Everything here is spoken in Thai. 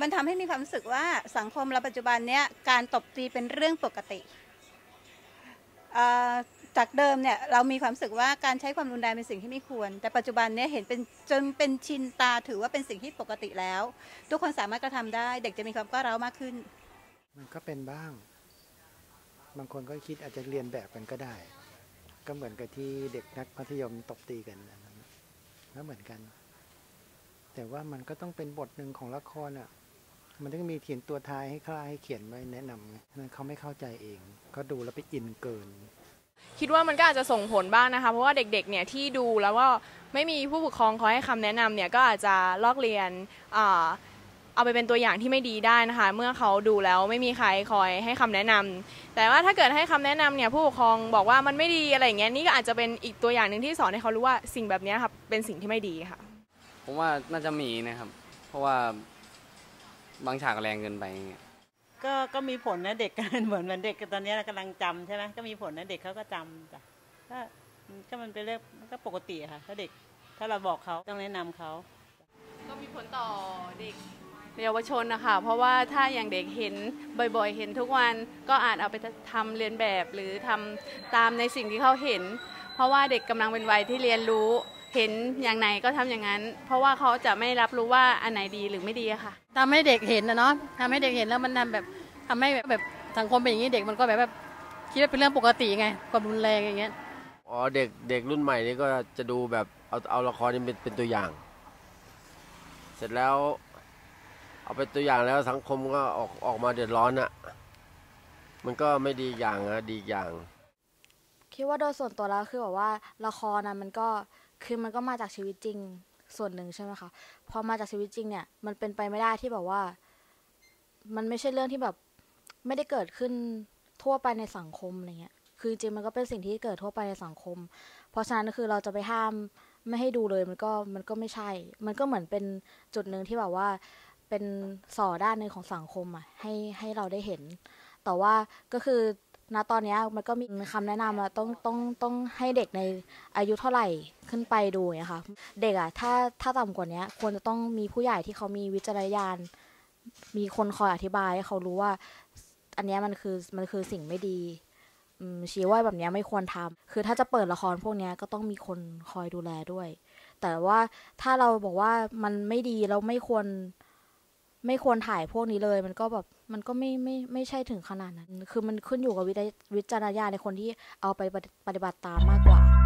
มันทำให้มีความรู้สึกว่าสังคมเราปัจจุบันเนี้ยการตบตีเป็นเรื่องปกติ จากเดิมเนี่ยเรามีความรู้สึกว่าการใช้ความรุนแรงเป็นสิ่งที่ไม่ควร แต่ปัจจุบันเนี้ยเห็นเป็นจนเป็นชินตาถือว่าเป็นสิ่งที่ปกติแล้ว ทุกคนสามารถกระทำได้ เด็กจะมีความก้าวร้าวมากขึ้น มันก็เป็นบ้าง บางคนก็คิดอาจจะเรียนแบบกันก็ได้ ก็เหมือนกับที่เด็กนักมัธยมตบตีกันนั้นก็เหมือนกันแต่ว่ามันก็ต้องเป็นบทหนึ่งของละครอะ มันต้องมีเขียนตัวท้ายให้คล้ายให้เขียนไว้แนะนำไงนั่นเขาไม่เข้าใจเองเขาดูแล้วไปอินเกิน คิดว่ามันก็อาจจะส่งผลบ้างนะคะ เพราะว่าเด็กๆเนี่ยที่ดูแล้วว่าไม่มีผู้ปกครองคอยให้คำแนะนำเนี่ยก็อาจจะลอกเรียนอ่าเอาไปเป็นตัวอย่างที่ไม่ดีได้นะคะ เมื่อเขาดูแล้วไม่มีใครคอยให้คำแนะนำแต่ว่าถ้าเกิดให้คำแนะนำเนี่ยผู้ปกครองบอกว่ามันไม่ดีอะไรอย่างเงี้ยนี่ก็อาจจะเป็นอีกตัวอย่างหนึ่งที่สอนให้เขารู้ว่าสิ่งแบบเนี้ยค่ะเป็นสิ่งที่ไม่ดีค่ะ ผมว่าน่าจะมีนะครับ เพราะว่า บางฉากแรงเกินไปอย่างเงี้ยก็ก็มีผลนะเด็กเหมือนเหมือนเด็กตอนนี้กำลังจำใช่ไหมก็มีผลนะเด็กเขาก็จำจ้ะก็ก็มันเป็นเรื่องมันก็ปกติอะค่ะ ถ้าเด็กถ้าเราบอกเขาต้องแนะนำเขาก็มีผลต่อเด็กเยาวชนนะคะเพราะว่าถ้าอย่างเด็กเห็นบ่อยๆ เห็นทุกวันก็อาจเอาไปทำเรียนแบบหรือทำตามในสิ่งที่เขาเห็น เพราะว่าเด็กกำลังเป็นวัยที่เรียนรู้ เห็นอย่างไหนก็ทำอย่างนั้น เพราะว่าเขาจะไม่รับรู้ว่าอันไหนดีหรือไม่ดีอะค่ะทำให้เด็กเห็นนะเนาะทำให้เด็กเห็นแล้วมันทำแบบทำให้แบบแบบสังคมเป็นอย่างนี้เด็กมันก็แบบแบบคิดว่าเป็นเรื่องปกติไงความรุนแรงอย่างเงี้ยอ๋อเด็กเด็กรุ่นใหม่นี่ก็จะดูแบบเอาเอาละครนี้เป็นเป็นตัวอย่าง เสร็จแล้ว เอาเป็นตัวอย่างแล้วสังคมก็ออกออกมาเดือดร้อนอะมันก็ไม่ดีอีกอย่างนะดีอีกอย่าง คิดว่าโดยส่วนตัวแล้วคือแบบว่าละครนะมันก็คือมันก็มาจากชีวิตจริงส่วนหนึ่งใช่ไหมคะพอมาจากชีวิตจริงเนี่ย มันเป็นไปไม่ได้ที่แบบว่า มันไม่ใช่เรื่องที่แบบไม่ได้เกิดขึ้นทั่วไปในสังคมอะไรเงี้ย คือจริงมันก็เป็นสิ่งที่เกิดทั่วไปในสังคม เพราะฉะนั้นคือเราจะไปห้ามไม่ให้ดูเลยมันก็มันก็ไม่ใช่ มันก็เหมือนเป็นจุดหนึ่งที่แบบว่าเป็นส่อด้านหนึ่งของสังคมอะให้ให้เราได้เห็น แต่ว่าก็คือ ณตอนนี้มันก็มีคำแนะนำอะต้องต้องต้องให้เด็กในอายุเท่าไหร่ขึ้นไปดูอย่างเงี้ยค่ะเด็กอะถ้าถ้าต่ำกว่านี้ควรจะต้องมีผู้ใหญ่ที่เขามีวิจารณญาณมีคนคอยอธิบายให้เขารู้ว่า อันนี้มันคือมันคือสิ่งไม่ดีชี้ว่าแบบนี้ไม่ควรทำคือถ้าจะเปิดละครพวกนี้ก็ต้องมีคนคอยดูแลด้วย แต่ว่าถ้าเราบอกว่ามันไม่ดีแล้วไม่ควร ไม่ควรถ่ายพวกนี้เลย มันก็แบบมันก็ไม่ไม่ไม่ใช่ถึงขนาดนั้น คือมันขึ้นอยู่กับวิจวิจารณญาณในคนที่เอาไปปฏิบัติตามมากกว่า